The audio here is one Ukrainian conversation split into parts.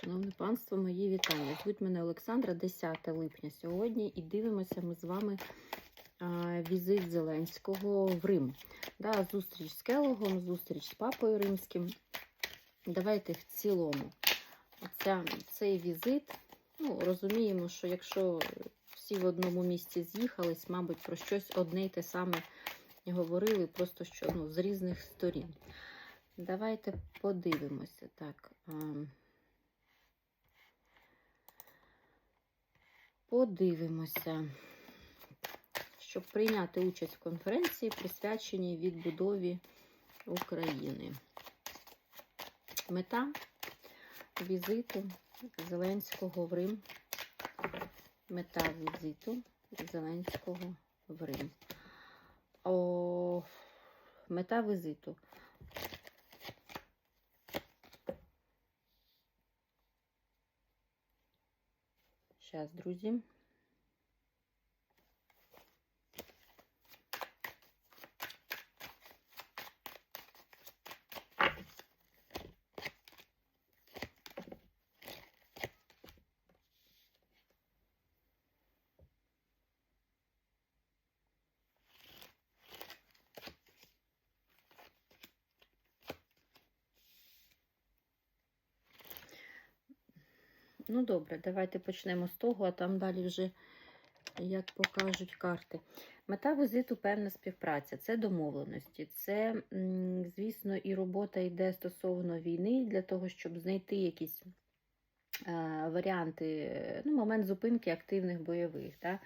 Шановне панство, мої вітання. Звуть мене Олександра, 10 липня сьогодні, і дивимося ми з вами візит Зеленського в Рим. Да, зустріч з Келогом, зустріч з папою римським. Давайте в цілому. Ця, цей візит, ну, розуміємо, що якщо всі в одному місці з'їхались, мабуть, про щось одне й те саме говорили, просто що ну, з різних сторін. Давайте подивимося. Так. Подивимося, щоб прийняти участь в конференції, присвяченій відбудові України. Мета візиту Зеленського в Рим. Мета візиту Зеленського в Рим. О, мета візиту. Зараз, друзі. Ну, добре, давайте почнемо з того, а там далі вже, як покажуть карти. Мета візиту певна співпраця, це домовленості. Це, звісно, і робота йде стосовно війни для того, щоб знайти якісь варіанти, ну, момент зупинки активних бойових. Да?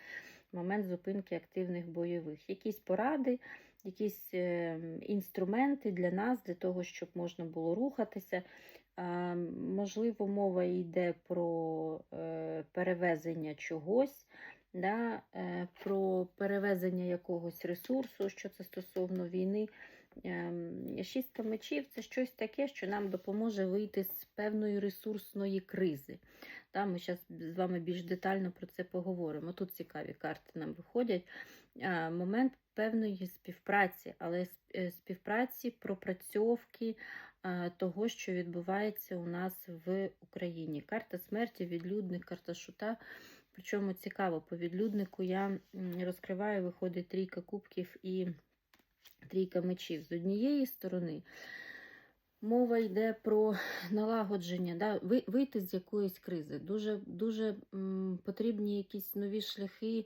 Момент зупинки активних бойових. Якісь поради, якісь е, інструменти для нас, для того, щоб можна було рухатися. Можливо, мова йде про е, перевезення чогось, да, е, про перевезення якогось ресурсу, що це стосовно війни. Ем, шістка мечів це щось таке, що нам допоможе вийти з певної ресурсної кризи. Да, Ми зараз з вами більш детально про це поговоримо. Тут цікаві карти нам виходять. Момент певної співпраці, але е, співпраці, пропрацьовки того, що відбувається у нас в Україні. Карта смерті, відлюдник, карта шута. Причому цікаво, по відлюднику я розкриваю, виходить трійка кубків і трійка мечів. З однієї сторони. Мова йде про налагодження, да, вийти з якоїсь кризи. Дуже дуже м, потрібні якісь нові шляхи е,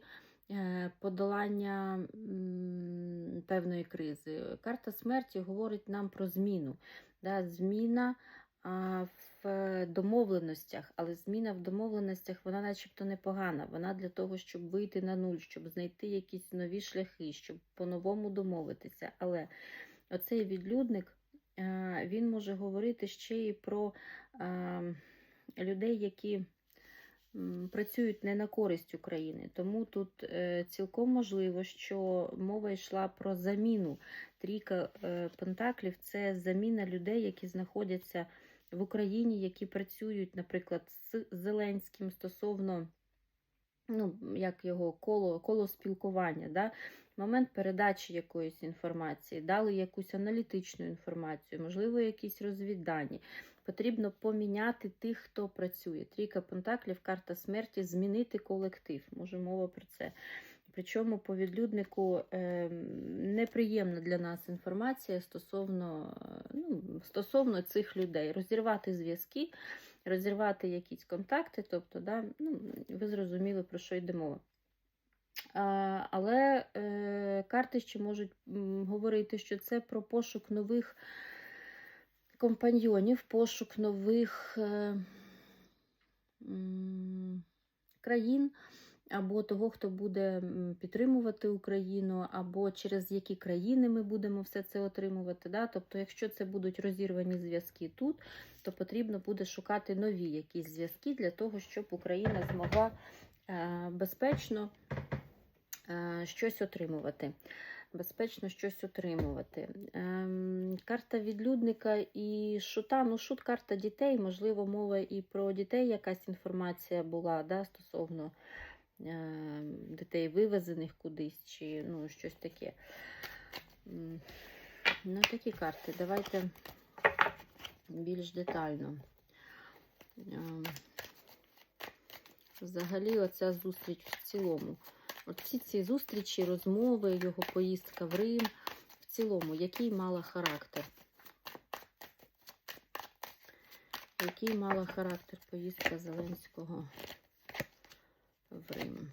подолання певної кризи. Карта смерті говорить нам про зміну. Зміна в домовленостях, але зміна в домовленостях, вона начебто непогана. Вона для того, щоб вийти на нуль, щоб знайти якісь нові шляхи, щоб по-новому домовитися. Але оцей відлюдник він може говорити ще і про людей, які працюють не на користь України. Тому тут е, цілком можливо, що мова йшла про заміну. Трійка е, Пентаклів це заміна людей, які знаходяться в Україні, які працюють, наприклад, з Зеленським стосовно ну, як його коло коло спілкування. Да? Момент передачі якоїсь інформації, дали якусь аналітичну інформацію, можливо, якісь розвіддані. Потрібно поміняти тих, хто працює. Трійка Пентаклів, карта смерті, змінити колектив. Може, мова про це. Причому по відлюднику е, неприємна для нас інформація стосовно ну, стосовно цих людей. Розірвати зв'язки, розірвати якісь контакти, тобто, да, ну, ви зрозуміли, про що йде мова. Але е, карти ще можуть говорити, що це про пошук нових компаньйонів, пошук нових е, країн, або того, хто буде підтримувати Україну, або через які країни ми будемо все це отримувати. Да? Тобто, якщо це будуть розірвані зв'язки тут, то потрібно буде шукати нові якісь зв'язки для того, щоб Україна змогла е, безпечно е, щось отримувати безпечно щось отримувати. Ем, Карта відлюдника і шута. Ну, шут карта дітей, можливо, мова і про дітей якась інформація була да, стосовно е, дітей вивезених кудись, чи ну, щось таке. Ну, такі карти. Давайте більш детально. Ем, взагалі оця зустріч в цілому. Всі ці зустрічі, розмови, його поїздка в Рим, в цілому, який мала характер? Який мала характер поїздка Зеленського в Рим?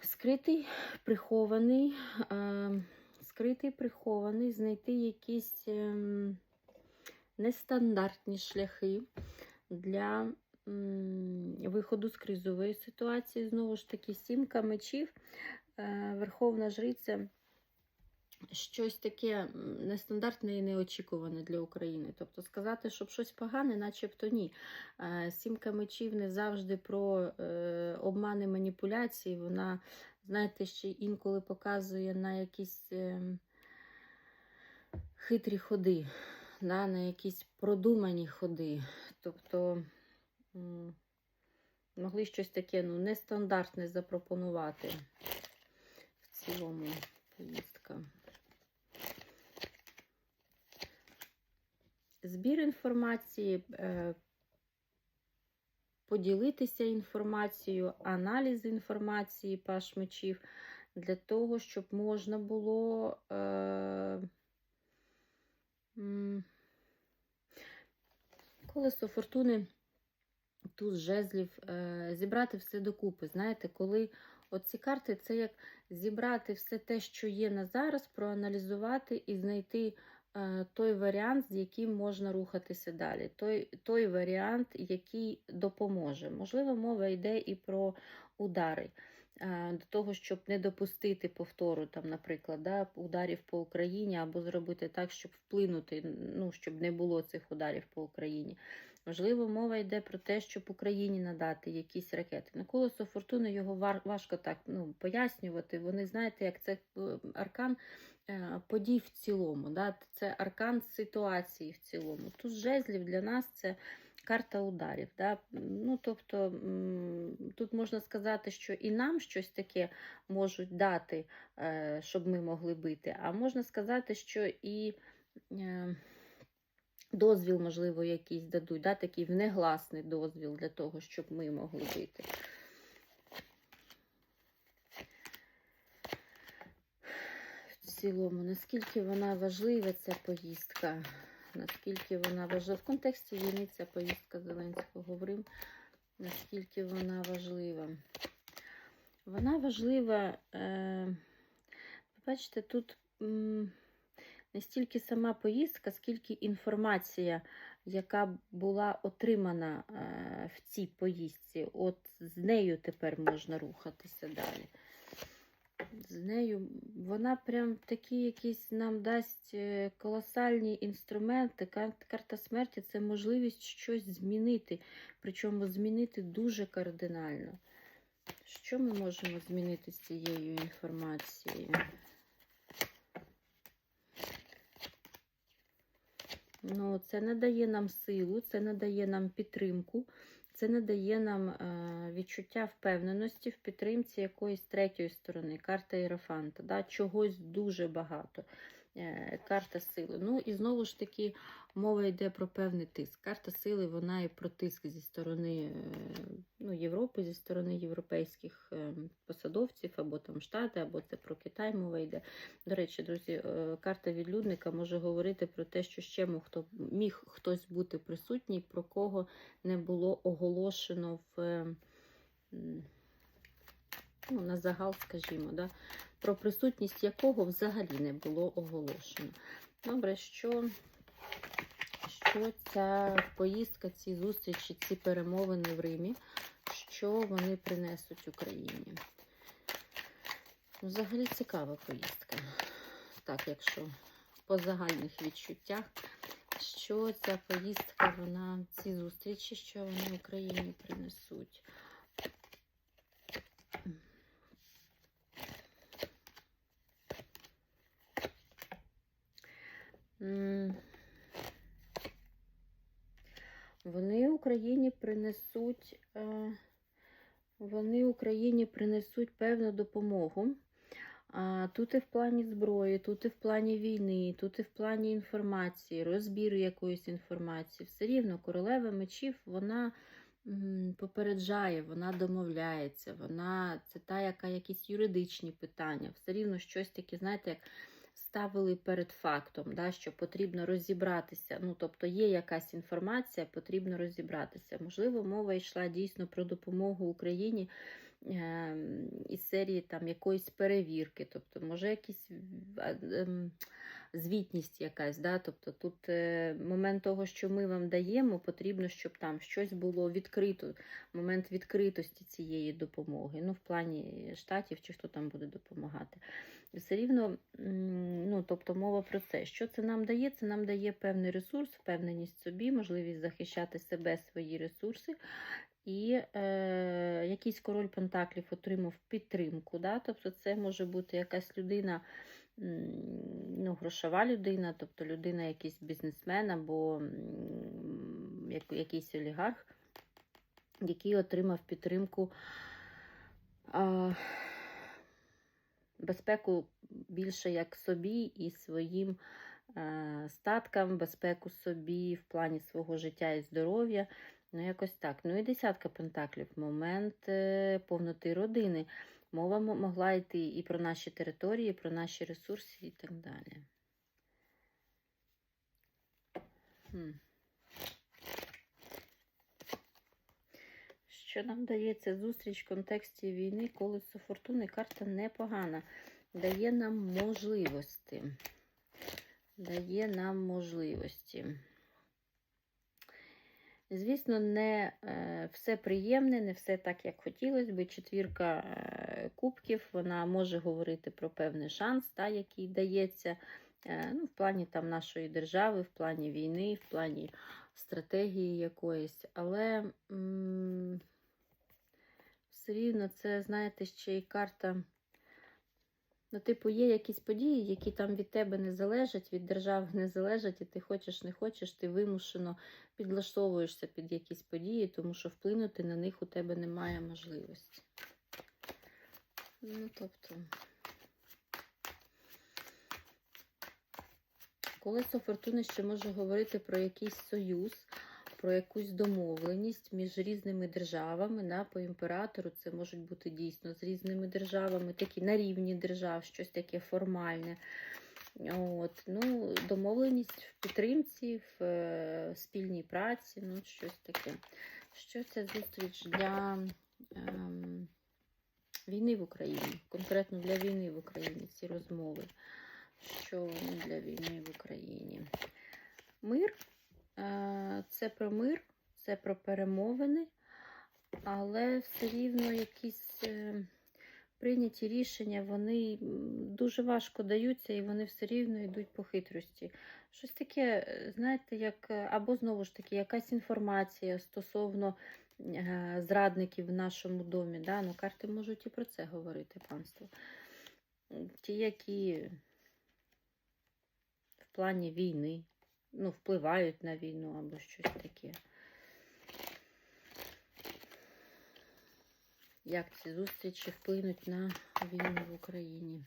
Скритий, прихований, е, скритий, прихований, знайти якісь ем, нестандартні шляхи для виходу з кризової ситуації. Знову ж таки, сімка мечів, е, Верховна Жриця. Щось таке нестандартне і неочікуване для України. Тобто сказати, щоб щось погане, начебто ні. Е, Сімка мечів не завжди про е, обмани маніпуляції. Вона, знаєте, ще інколи показує на якісь хитрі ходи, на якісь продумані ходи. Тобто могли щось таке ну, нестандартне запропонувати в цілому поїздка. Збір інформації, е, поділитися інформацією, аналіз інформації паш мечів для того, щоб можна було е, колесо фортуни, туз жезлів, е, зібрати все докупи. Знаєте, коли оці карти це як зібрати все те, що є на зараз, проаналізувати і знайти е, той варіант, з яким можна рухатися далі. Той, той варіант, який допоможе. Можливо, мова йде і про удари. Е, До того, щоб не допустити повтору, там, наприклад, да, ударів по Україні, або зробити так, щоб вплинути, ну, щоб не було цих ударів по Україні. Можливо, мова йде про те, щоб Україні надати якісь ракети. На колесо фортуни його важко так ну, пояснювати. Вони знаєте, як це е, аркан е, подій в цілому. Да? Це аркан ситуації в цілому. Тут жезлів для нас це карта ударів. Да? Ну, тобто, тут можна сказати, що і нам щось таке можуть дати, е, щоб ми могли бити, а можна сказати, що і. е, Дозвіл, можливо, якийсь дадуть, да, такий внегласний дозвіл для того, щоб ми могли бити. В цілому, наскільки вона важлива, ця поїздка, наскільки вона важлива. В контексті війни ця поїздка Зеленського в Рим, наскільки вона важлива. Вона важлива, е, бачите, тут. не стільки сама поїздка, скільки інформація, яка була отримана е, в цій поїздці. От з нею тепер можна рухатися далі. З нею вона прям такі якісь нам дасть е, колосальні інструменти. Карта смерті це можливість щось змінити, причому змінити дуже кардинально. Що ми можемо змінити з цією інформацією? Ну, це надає нам силу, це надає нам підтримку, це надає нам е, відчуття впевненості в підтримці якоїсь третьої сторони, карта Іерофанта, да, чогось дуже багато. Е, карта сили. Ну і знову ж таки мова йде про певний тиск. Карта сили, вона і про тиск зі сторони е, ну, Європи, зі сторони європейських е, посадовців, або там Штати, або це про Китай мова йде. До речі, друзі, карта відлюдника може говорити про те, що ще мог, хто, міг хтось бути присутній, про кого не було оголошено в. Ну, на загал, скажімо, да, про присутність якого взагалі не було оголошено. Добре, що, що ця поїздка, ці зустрічі, ці перемовини в Римі, що вони принесуть Україні? Взагалі цікава поїздка. Так, якщо по загальних відчуттях, що ця поїздка, вона, ці зустрічі, що вони Україні принесуть. М, Вони Україні принесуть, е, вони Україні принесуть певну допомогу. Тут і в плані зброї, тут і в плані війни, тут і в плані інформації, розбіру якоїсь інформації. Все рівно королева мечів, вона попереджає, вона домовляється, вона це та, яка якісь юридичні питання, все рівно щось таке, знаєте, як ставили перед фактом, да, що потрібно розібратися. Ну, тобто є якась інформація, потрібно розібратися. Можливо, мова йшла дійсно про допомогу Україні е, із серії там якоїсь перевірки, тобто, може, якісь е, ем, звітність якась. Да? Тобто тут е, момент того, що ми вам даємо, потрібно, щоб там щось було відкрито, момент відкритості цієї допомоги. Ну, в плані штатів чи хто там буде допомагати. Все рівно, ну, тобто мова про це. Що це нам дає? Це нам дає певний ресурс, впевненість в собі, можливість захищати себе, свої ресурси. І е, якийсь король Пентаклів отримав підтримку. Да? Тобто це може бути якась людина, ну, грошова людина, тобто людина, якийсь бізнесмен або якийсь олігарх, який отримав підтримку. А, безпеку більше як собі і своїм е, статкам, безпеку собі в плані свого життя і здоров'я. Ну, якось так. Ну і десятка пентаклів, момент е, повноти родини. Мова могла йти і про наші території, і про наші ресурси і так далі. Хм. Що нам дає ця зустріч в контексті війни, колесо фортуни? Карта непогана. Дає нам можливості. Дає нам можливості. Звісно, не е, все приємне, не все так, як хотілося би. Четвірка е, кубків, вона може говорити про певний шанс, та, який дається е, ну, в плані там, нашої держави, в плані війни, в плані стратегії якоїсь. Але м, все рівно це, знаєте, ще й карта. Ну, типу, є якісь події, які там від тебе не залежать, від держави не залежать, і ти хочеш, не хочеш, ти вимушено підлаштовуєшся під якісь події, тому що вплинути на них у тебе немає можливості. Ну, тобто, колесо фортуни ще може говорити про якийсь союз, про якусь домовленість між різними державами. Да, по імператору це можуть бути дійсно з різними державами, такі на рівні держав, щось таке формальне. От, ну, Домовленість в підтримці, в е, спільній праці, ну, щось таке. Що це зустріч для ем, війни в Україні? Конкретно для війни в Україні ці розмови. Що для війни в Україні? Мир е, це про мир, це про перемовини, але все рівно якісь. Е, прийняті рішення, вони дуже важко даються і вони все рівно йдуть по хитрості. Щось таке, е, знаєте, як е, або знову ж таки якась інформація стосовно е, зрадників в нашому домі. Да? Ну, карти можуть і про це говорити, панство. Ті, які в плані війни, ну, впливають на війну або щось таке. Як ці зустрічі вплинуть на війну в Україні?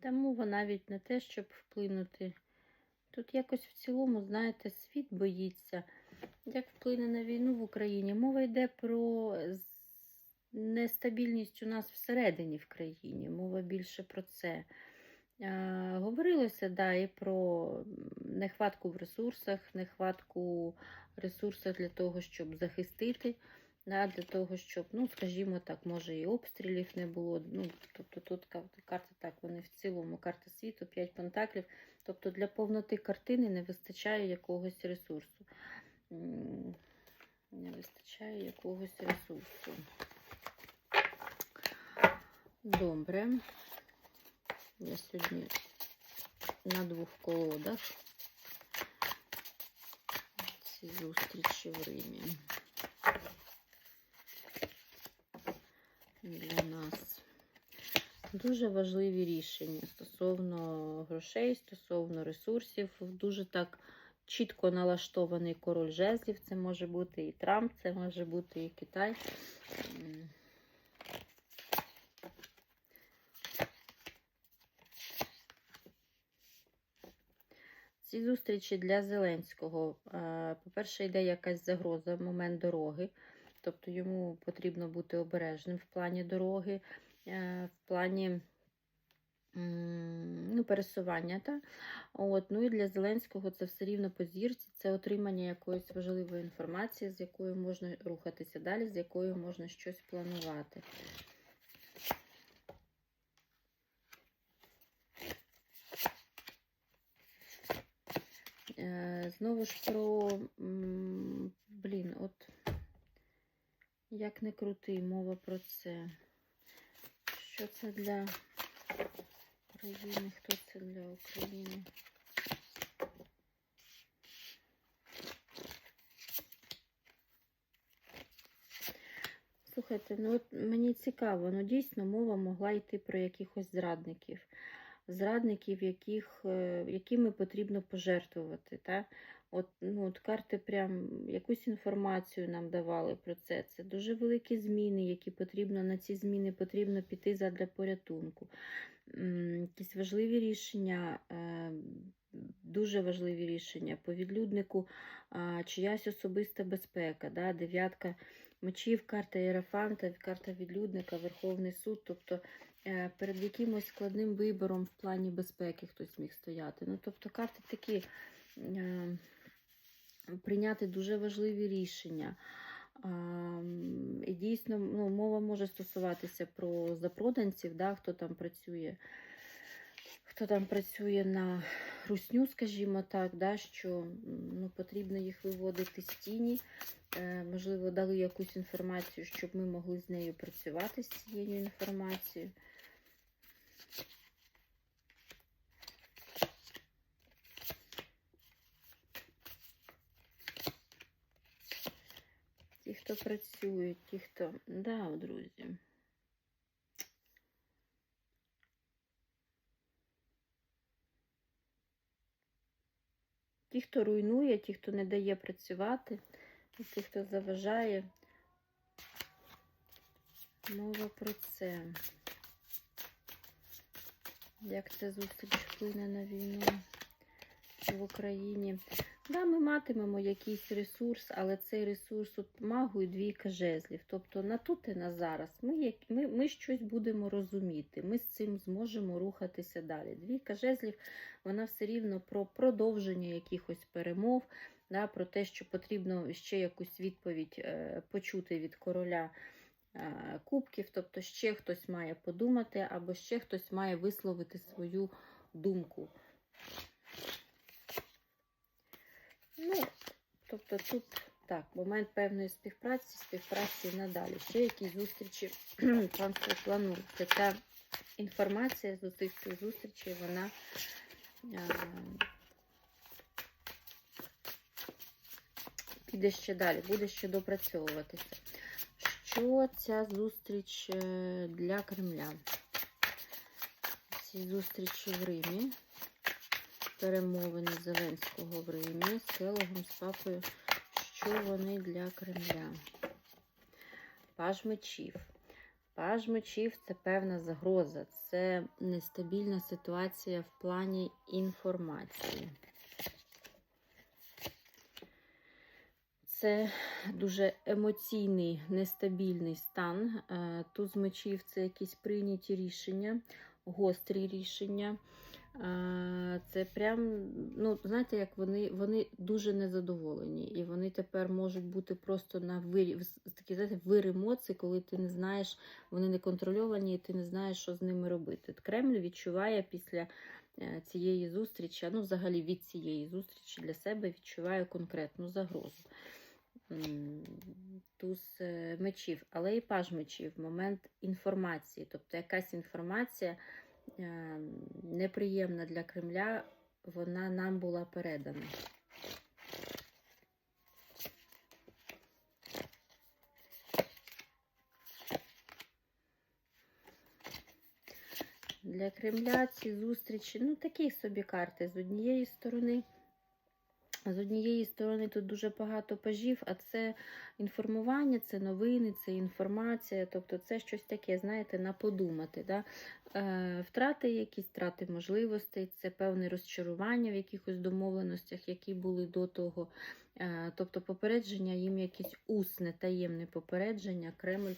Та мова навіть не те, щоб вплинути. Тут якось в цілому, знаєте, світ боїться. Як вплине на війну в Україні? Мова йде про нестабільність у нас всередині в країні. Мова більше про це. Е, говорилося да, і про нехватку в ресурсах, нехватку ресурсів для того, щоб захистити, да, для того, щоб, ну, скажімо так, може і обстрілів не було. Ну, тобто тут кар- карти так, вони в цілому, карта світу, 5 пентаклів. Тобто для повноти картини не вистачає якогось ресурсу. Не вистачає якогось ресурсу. Добре. Я сьогодні на двох колодах. Ці зустрічі в Римі. Для нас дуже важливі рішення стосовно грошей, стосовно ресурсів. Дуже так чітко налаштований король жезлів. Це може бути і Трамп, це може бути і Китай. Ці зустрічі для Зеленського. По-перше, йде якась загроза, момент дороги. Тобто йому потрібно бути обережним в плані дороги, в плані ну, пересування. Та? От, ну і для Зеленського це все рівно по зірці, це отримання якоїсь важливої інформації, з якою можна рухатися далі, з якою можна щось планувати. Е, Знову ж про, блін, от як не крути, мова про це. Що це для України? Хто це для України? Слухайте, ну от мені цікаво, ну дійсно мова могла йти про якихось зрадників. Зрадників, яких, е, якими потрібно пожертвувати. Та? От, ну, от карти прям якусь інформацію нам давали про це. Це дуже великі зміни, які потрібно на ці зміни потрібно піти задля порятунку. Якісь важливі рішення, е, дуже важливі рішення. По відлюднику чиясь особиста безпека, да? дев'ятка мечів, карта Єрафанта, карта відлюдника, Верховний суд. Тобто е, перед якимось складним вибором в плані безпеки хтось міг стояти. Ну, тобто карти такі е, прийняти дуже важливі рішення. І дійсно ну, мова може стосуватися про запроданців, да, хто там працює, хто там працює на русню, скажімо так, да, що ну, потрібно їх виводити з тіні. Е, Можливо, дали якусь інформацію, щоб ми могли з нею працювати з цією інформацією. Ті, хто працюють, ті, хто. Да, друзі. Ті, хто руйнує, ті, хто не дає працювати, ті, хто заважає. Мова про це. Як ця зустріч вплине на війну в Україні? Да, ми матимемо якийсь ресурс, але цей ресурс от магу і двійка жезлів. Тобто на тут і на зараз ми, як, ми, ми щось будемо розуміти, ми з цим зможемо рухатися далі. Двійка жезлів, вона все рівно про продовження якихось перемов, да, про те, що потрібно ще якусь відповідь е, почути від короля е, кубків, тобто ще хтось має подумати, або ще хтось має висловити свою думку. Ну, тобто тут так, момент певної співпраці, співпраці надалі. Ще якісь зустрічі панство планується. Ця інформація з цих зустрічей, вона е, піде ще далі, буде ще допрацьовуватися. Що ця зустріч е, для Кремля? Ці зустрічі в Римі перемовини Зеленського в Римі з Келогом, з папою, що вони для Кремля. Паж мечів. Паж мечів це певна загроза, це нестабільна ситуація в плані інформації. Це дуже емоційний, нестабільний стан. Е, Туз мечів це якісь прийняті рішення, гострі рішення. Це прям, ну, знаєте, як вони, вони дуже незадоволені. І вони тепер можуть бути просто на вирі, такі, знаєте, вир емоцій, коли ти не знаєш, вони не контрольовані, і ти не знаєш, що з ними робити. Кремль відчуває після е, цієї зустрічі, ну, взагалі від цієї зустрічі для себе відчуває конкретну загрозу. Туз е, мечів, але і паж мечів, момент інформації. Тобто якась інформація неприємна для Кремля, вона нам була передана. Для Кремля ці зустрічі, ну такі собі карти. З однієї сторони, З однієї сторони тут дуже багато пажів, а це інформування, це новини, це інформація. Тобто це щось таке, знаєте, на подумати. Да? Е, втрати якісь, втрати можливостей, це певне розчарування в якихось домовленостях, які були до того. Е, тобто попередження, їм якесь усне, таємне попередження Кремль е,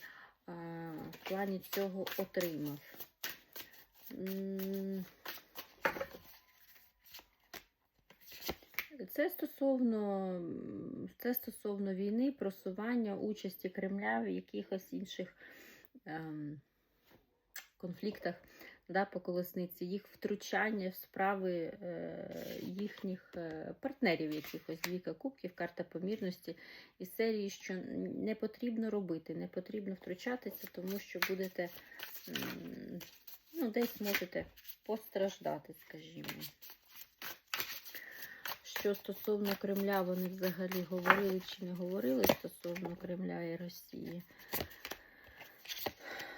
в плані цього отримав. Це стосовно, це стосовно війни, просування, участі Кремля в якихось інших ем, конфліктах да, по колесниці, їх втручання в справи е, їхніх е, партнерів, якихось двіка кубків, карта помірності із серії, що не потрібно робити, не потрібно втручатися, тому що будете ну, десь можете постраждати, скажімо. Що стосовно Кремля, вони взагалі говорили чи не говорили стосовно Кремля і Росії.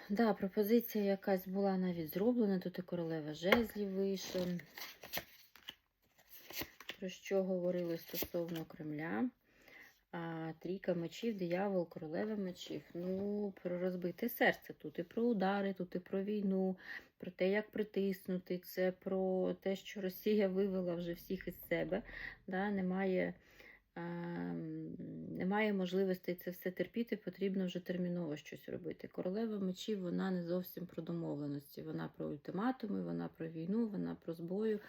Да, пропозиція якась була навіть зроблена. Тут і королева жезлів вийшла. Про що говорили стосовно Кремля? А, трійка мечів, диявол, королева мечів. Ну, про розбите серце. Тут і про удари, тут і про війну, про те, як притиснути. Це про те, що Росія вивела вже всіх із себе. Да? Немає, а, немає можливості це все терпіти, потрібно вже терміново щось робити. Королева мечів вона не зовсім про домовленості. Вона про ультиматуми, вона про війну, вона про зброю,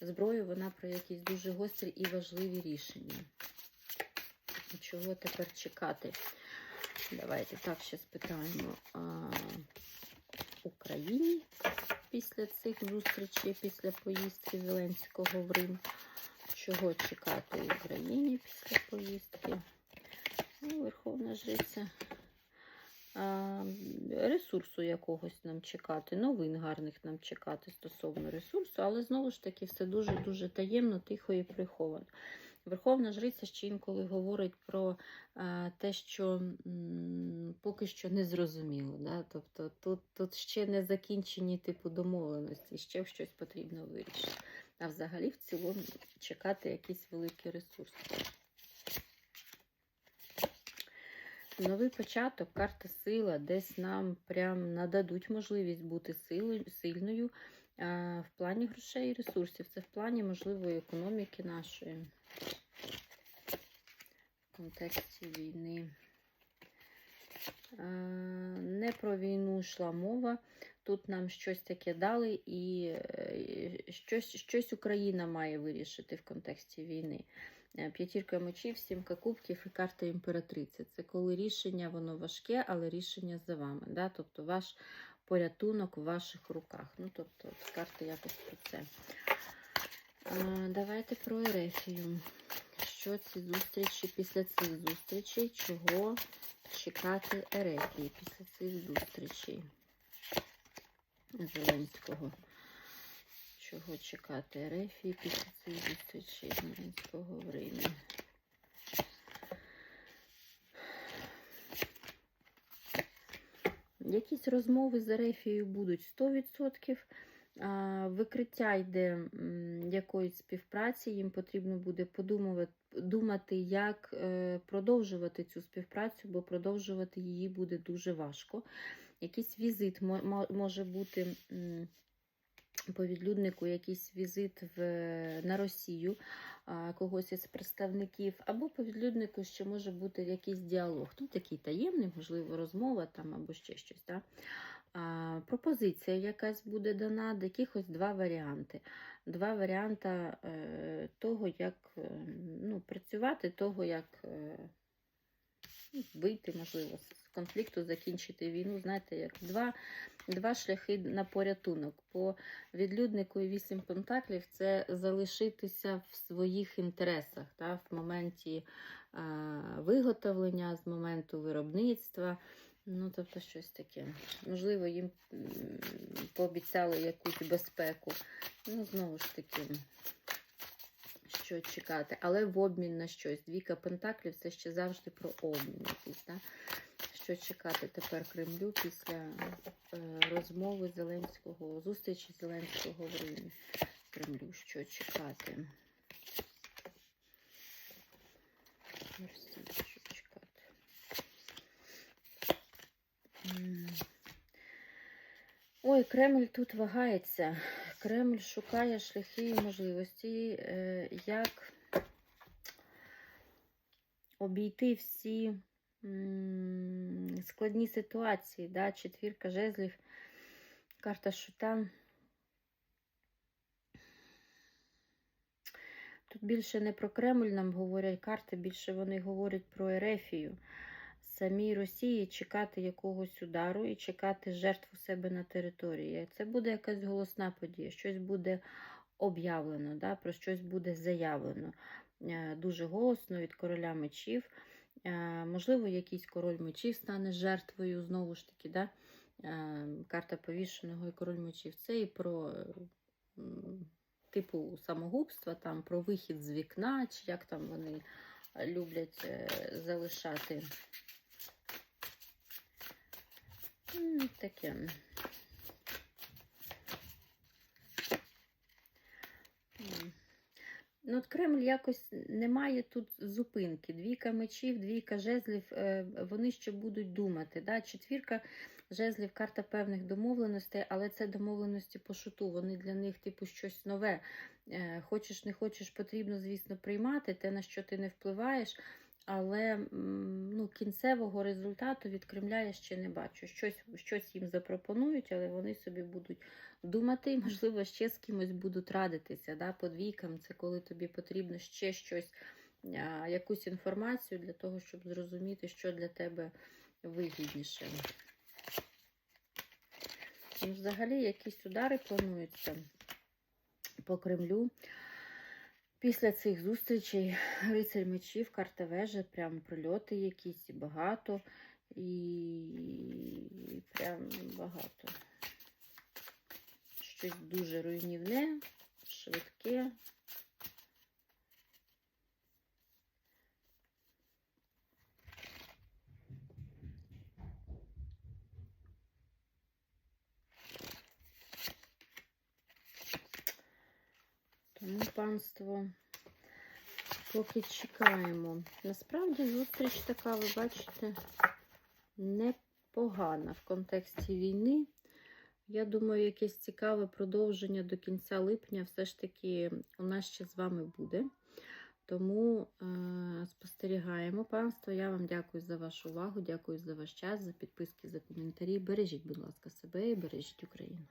зброю, вона про якісь дуже гострі і важливі рішення. Чого тепер чекати? Давайте так ще спитаємо а, Україні після цих зустрічей, після поїздки Зеленського в Рим. Чого чекати Україні після поїздки? Ну, Верховна Жриця. Ресурсу якогось нам чекати, новин гарних нам чекати стосовно ресурсу, але знову ж таки все дуже-дуже таємно, тихо і приховано. Верховна Жриця ще інколи говорить про те, що поки що не зрозуміло. Да? Тобто тут, тут ще не закінчені типу домовленості, ще щось потрібно вирішити. А взагалі в цілому чекати якийсь великий ресурс. Новий початок, карта сила, десь нам прям нададуть можливість бути сильною в плані грошей і ресурсів. Це в плані можливої економіки нашої контексті війни. Не про війну йшла мова. Тут нам щось таке дали, і е, щось, щось Україна має вирішити в контексті війни. Е, П'ятірка мечів, сімка кубків і карта імператриці. Це коли рішення воно важке, але рішення за вами. Да? Тобто ваш порятунок в ваших руках. Ну, тобто, карта якось про це. Давайте про Ерефію. Що ці зустрічі після цих зустрічей? Чого чекати Ерефії після цих зустрічей? Зеленського. Чого чекати Ерефії після цих зустрічей Зеленського в Римі? Якісь розмови з Ерефією будуть 100%. Викриття йде якоїсь співпраці, їм потрібно буде подумувати, думати, як е, продовжувати цю співпрацю, бо продовжувати її буде дуже важко. Якийсь візит мо- мо- може бути по відлюднику, якийсь візит в, на Росію когось із представників, або по відлюднику ще може бути якийсь діалог. Ну, такий таємний, можливо, розмова там або ще щось. Да? Пропозиція якась буде дана, якихось два варіанти. Два варіанти е, того, як е, ну, працювати, того, як е, вийти, можливо, з конфлікту, закінчити війну. Знаєте, як два, два шляхи на порятунок. По відлюднику і вісім пентаклів це залишитися в своїх інтересах та, в моменті виготовлення, з моменту виробництва. Ну, тобто щось таке. Можливо, їм пообіцяли якусь безпеку. Ну, знову ж таки, що чекати. Але в обмін на щось. Двіка Пентаклів це ще завжди про обмін якийсь. Да? Що чекати тепер Кремлю після е, розмови Зеленського, зустрічі Зеленського в Римі. Кремлю, що чекати? Ой, Кремль тут вагається. Кремль шукає шляхи і можливості, е, як обійти всі складні ситуації. Да? Четвірка жезлів, карта шута. Тут більше не про Кремль нам говорять карти, більше вони говорять про Ерефію. Самій Росії чекати якогось удару і чекати жертв у себе на території. Це буде якась голосна подія, щось буде об'явлено, да? про щось буде заявлено. Е, Дуже голосно від короля мечів. Е, Можливо, якийсь король мечів стане жертвою, знову ж таки, да? Е, карта повішеного і король мечів. Це і про типу самогубства, там, про вихід з вікна, чи як там вони люблять залишати. Таке. Ну, от Кремль якось не має тут зупинки. Двійка мечів, двійка жезлів, е, вони ще будуть думати. Да? Четвірка жезлів, карта певних домовленостей, але це домовленості по шуту. Вони для них, типу, щось нове. Е, Хочеш, не хочеш, потрібно, звісно, приймати те, на що ти не впливаєш. Але ну, кінцевого результату від Кремля я ще не бачу. Щось, щось їм запропонують, але вони собі будуть думати, і, можливо, ще з кимось будуть радитися. Да? По двійкам це коли тобі потрібно ще щось, а, якусь інформацію для того, щоб зрозуміти, що для тебе вигідніше. Ну, Взагалі, якісь удари плануються по Кремлю. Після цих зустрічей рицарь мечів, карта вежа, прям прильоти якісь багато, і прям багато. Щось дуже руйнівне, швидке. Тому панство поки чекаємо. Насправді зустріч така, ви бачите, непогана в контексті війни. Я думаю, якесь цікаве продовження до кінця липня все ж таки у нас ще з вами буде. Тому е, спостерігаємо панство. Я вам дякую за вашу увагу, дякую за ваш час, за підписки, за коментарі. Бережіть, будь ласка, себе і бережіть Україну.